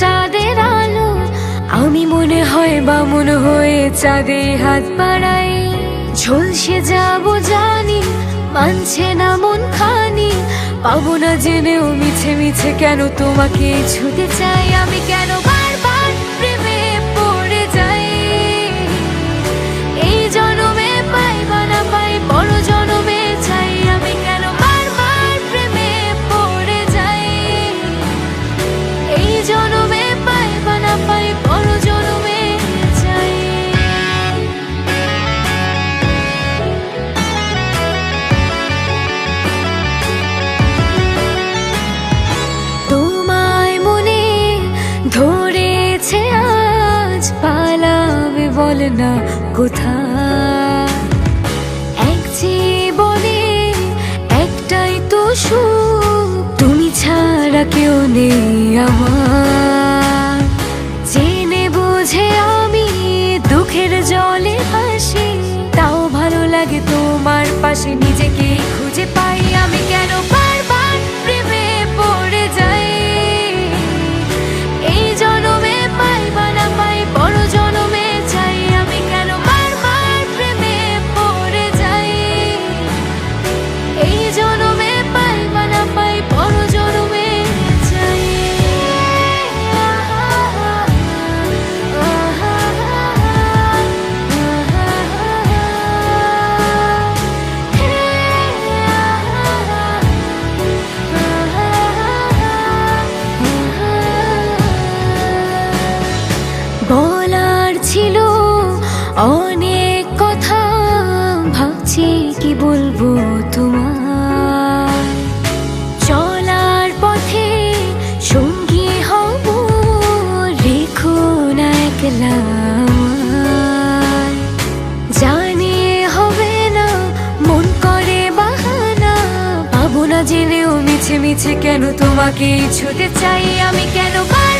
চাঁদের আলো, আমি মনে হয় বামুন হয়ে চাঁদে হাত বাড়াই। ঝলসে যাব জানি মানছে না মন খানি। পাবো না জেনেও মিছে মিছে কেন তোমাকে ছুতে চাই আমি? কেন বল না কোথায়? এক জীবনে একটাই তো সুখ, তুমি ছাড়া কেউ নেই আমার। জেনে বুঝে আমি দুঃখের জলে ভাসি, তাও ভালো লাগে তোমার পাশে নিজেকে খুঁজে পাই আমি কেন? অনেক কথা ভাবছি, কি বলব তোমার চলার পথে সঙ্গী হব, রেখো না একলা জানি হবে না, মন করে বাহানা, পাবো না জেনেও মিছে মিছে কেন তোমাকে ছুটে চাই। আমি কেন বার